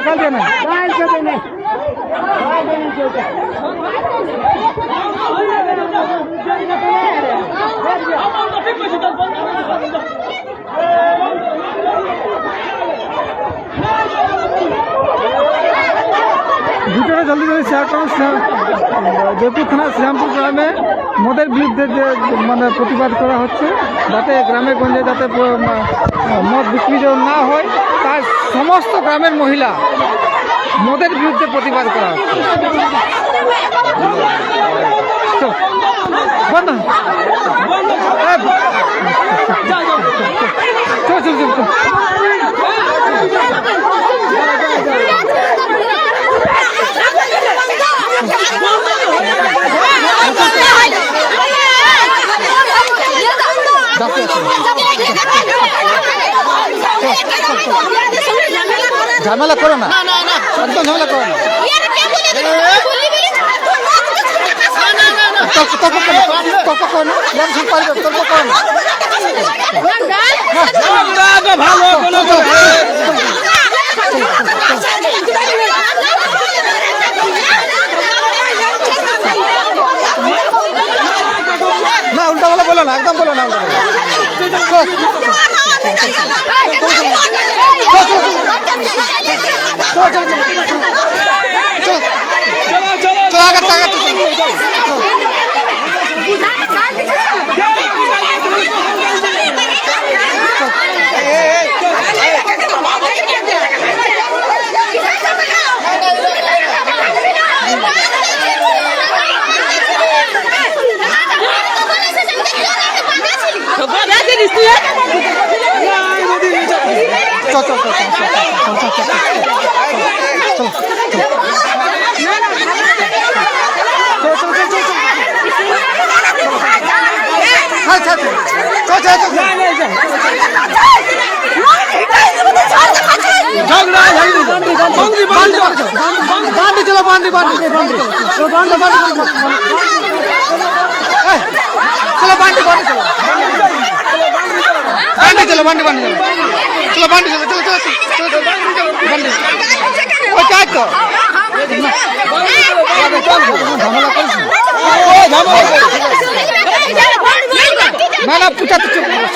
কাল দিয়ে না। ভিডিওটা জলদি জলদি শেয়ার করুন জয়পুর থানা শ্রীরামপুর গ্রামে মদের বিরুদ্ধে যে মানে প্রতিবাদ করা হচ্ছে যাতে গ্রামে গঞ্জে যাতে মদ বিক্রি না হয় সমস্ত গ্রামের মহিলা মোদের বিরুদ্ধে প্রতিবাদ করা হচ্ছে। বন্ধ এ, চল চল চল চল ঝামেলা করো না। একদম ঝামেলা করো না। তর্ক তর্ক করো না, তর্ক করো না। লোকজন পারবে তর্ক করো না। ভালো না উল্টা বলো না একদম বলো না উল্টা বলো চল, চল, চল, চল, চল, বান্ডি চলো বান্ডি বান্ডি বান্ডি চলো বান্ডি বান্ডি চলো বান্ডি বান্ডি চলো বান্ডি চলো চলো চলো চলো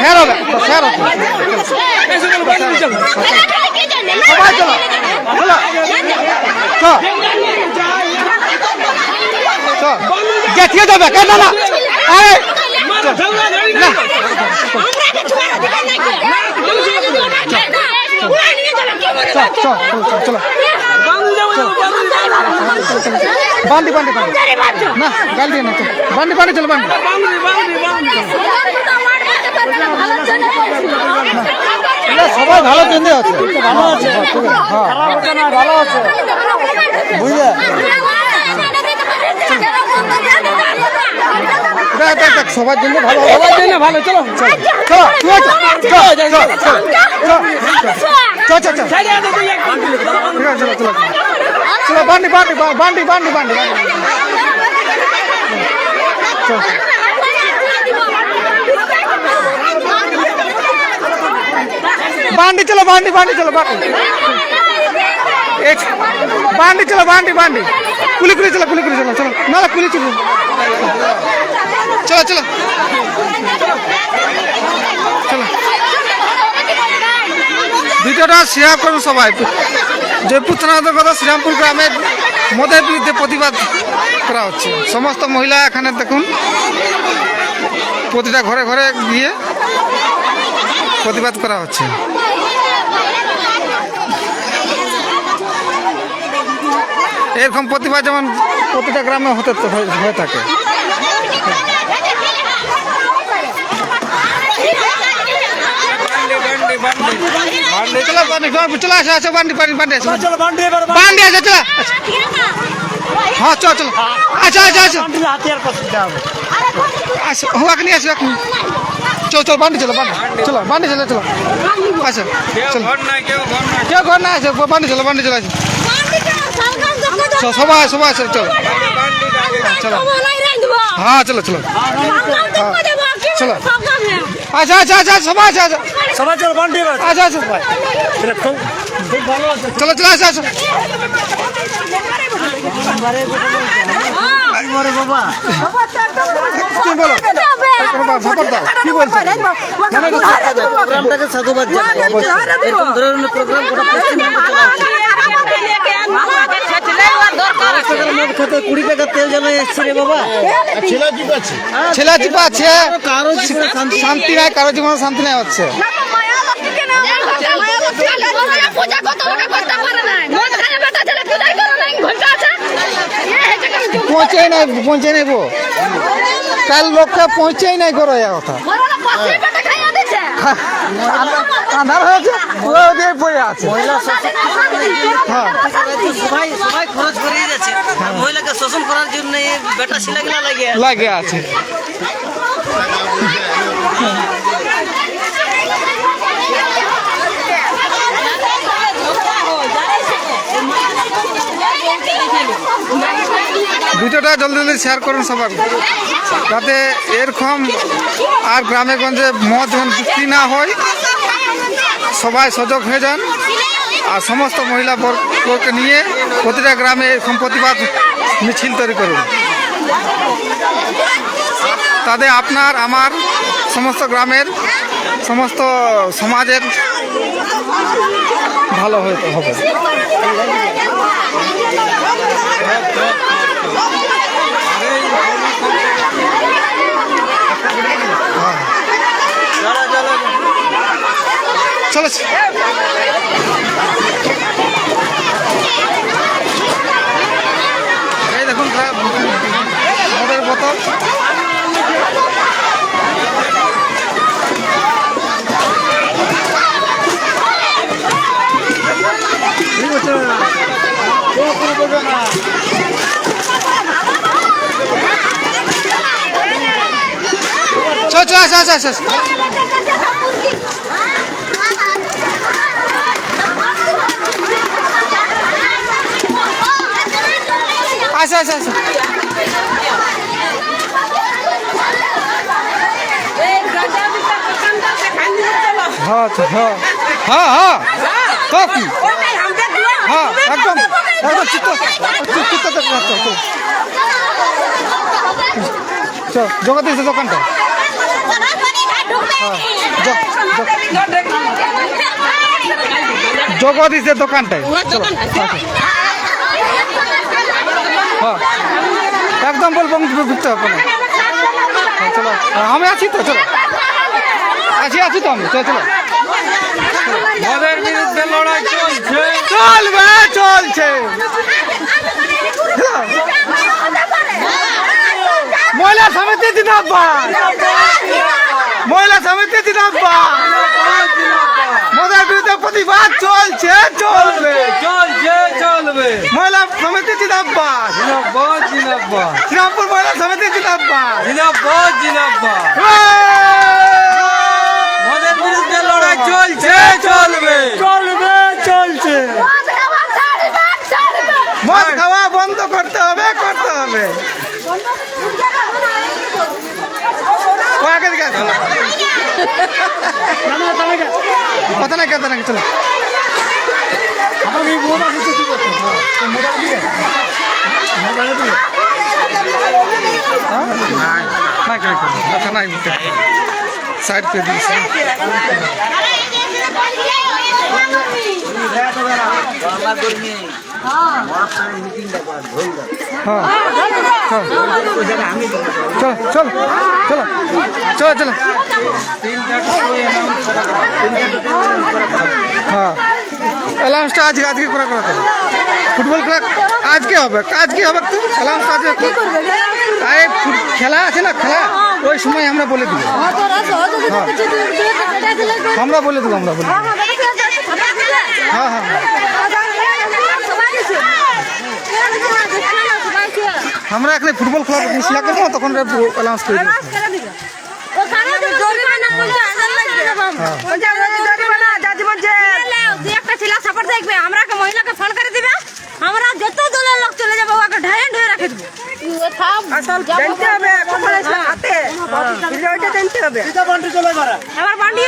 স্যার হবে স্যার হবে সবাই চলো গেছিয়ে যাবে কেন না আরে! বান্ডি বান্ডি বান্ডি না গাল দিয়ে না বান্ডি বান্ডি চলো বান্ডি বান্ডি বান্ডি বান্ডি সবাই ভালো ট্রেন্ডে আছে ভালো আছে ভালো আছে বুঝলে সবার জন্য ভালো সবার জন্য ভালো চলো চলো। বান্ডি বান্ডি বান্ডি বান্ডি বান্ডি বান্ডি বান্ডি চলো, বান্ডি বান্ডি চলো, বান্ডি। বান্ডি চলো, বান্ডি বান্ডি। কুলি কুলি চলো, কুলি কুলি চলো চলো। না কুলি চলো। চলো চলো। চলো। ভিডিওটা শেয়ার করুন সবাই। জয়পুর থানা অন্তর্গত শ্রীরামপুর গ্রামের মদের বিরুদ্ধে প্রতিবাদ করা হচ্ছে। সমস্ত মহিলা এখানে দেখুন। প্রতিটা ঘরে ঘরে গিয়ে প্রতিবাদ করা হচ্ছে এরকম প্রতিবাদ যেমন প্রতিটা গ্রামে হতে হয়ে- হয়ে থাকে চলো বান্ডি চলো আসো আসো বান্ডি বান্ডি বান্ডি আসো বান্ডি আসো চলো হ্যাঁ চলো চলো আচ্ছা আচ্ছা আচ্ছা হাতিয়ার পছন্দ হবে আসো চলো চলো বান্ডি চলো বান্ডি। চলো বান্ডি চলো চলো। আসো চলো। কেউ ঘর না আসো বান্ডি চলো বান্ডি চলো আসো চলো সবাই সবাই চলো চলো। চলো। হ্যাঁ চলো চলো। চলো। আচ্ছা আচ্ছা আচ্ছা সবাই আচ্ছা আচ্ছা। সবাই চলো বন্দি এবার। আচ্ছা আচ্ছা চলো চলো আসো আসো তুমি বলো। কি বলছো? প্রোগ্রামটাকে সাধুবাদ জানাই এরকম ধরনের প্রোগ্রাম গোটা পশ্চিমবঙ্গে মদ খেতে কুড়ি টাকা তেল জ্বালাই এসছে রে বাবা। ছেলে চিপা আছে। কারও শান্তি শান্তি নাই কারও জীবনে শান্তি নাই হচ্ছে। পূজা কত লোকে করতে পারে না মন বেটা ছেলে পূজাই করে না ঘণ্টা আছে পৌঁছে নাই পৌঁছে নাই গো। কাল লোকটা পৌঁছেই নাই করো রয়া কথা। আধার হয়েছে পুরো দিয়ে পড়ে আছে। হ্যাঁ। মহিলাকে শোষণ করার জন্য লাগে আছে। ভিডিওটা জলদি জলদি শেয়ার করুন সবার। যাতে এরকম আর গ্রামে গঞ্জে মদ বিক্রি না হয়, সবাই সজাগ হয়ে যান। আর সমস্ত মহিলা বর্গকে নিয়ে প্রতিটা গ্রামে এরকম প্রতিবাদ মিছিল তৈরি করুন। তাতে আপনার, আমার সমস্ত গ্রামের, সমস্ত সমাজের ভালো হতে হবে। চলো এই দেখুন মদের বোতল। চল চল আস আস আস আস আস আস আস। হ্যাঁ হ্যাঁ। হ্যাঁ হ্যাঁ। তো কি হ্যাঁ একদম। একদম চিত্ত চিত্ত চল জগদীশ দোকানটা। জগদীশের দোকানটায়। চলো হ্যাঁ। একদম বলব ঘুরতে হবে না। হ্যাঁ, চলো। হ্যাঁ, আমি আছি তো চলো। আছি আছি তো আমি চলো চলো। মদের বিরুদ্ধে লড়াই চলছে। চলবে চলছে। মহিলা সমিতি জিন্দাবাদ। মহিলা সমিতি জিন্দাবাদ। মদের বিরুদ্ধে প্রতিবাদ চলছে চলবে। চলছে চলবে। মহিলা সমিতি জিন্দাবাদ। জিনাবাদ শ্রীরামপুর মহিলা সমিতি জিন্দাবাদ। জিনাবাদ মদের বিরুদ্ধে লড়াই চলছে চলবে। চলবে চলছে। মদ খাওয়া বন্ধ করতে হবে করতে হবে। কথা নাকি কথা নাকি চলো। সাইড করে দিয়েছি হ্যাঁ চল চল চল চলো চলো হ্যাঁ অ্যালাউন্সটা আজকে আজকে করা করা ফুটবল খেলা আজকে হবে আজকে হবে তো অ্যালাউন্সটা আজকে আরে খেলা আছে না খেলা ওই সময় আমরা বলে দিব আমরা বলে দেবো আমরা বলে হ্যাঁ হ্যাঁ। আমরা এখানে ফুটবল খেলা খেলা করব তখন অ্যালাউন্স করে দেবো আমরা মহিলাকে ফোন করে দিবে আমরা যত দলের লোক চলে যাব ওকে ঢায়ে ঢুয়ে রাখে দেবো জানতে হবে জানতে হবে আমার বান্ডি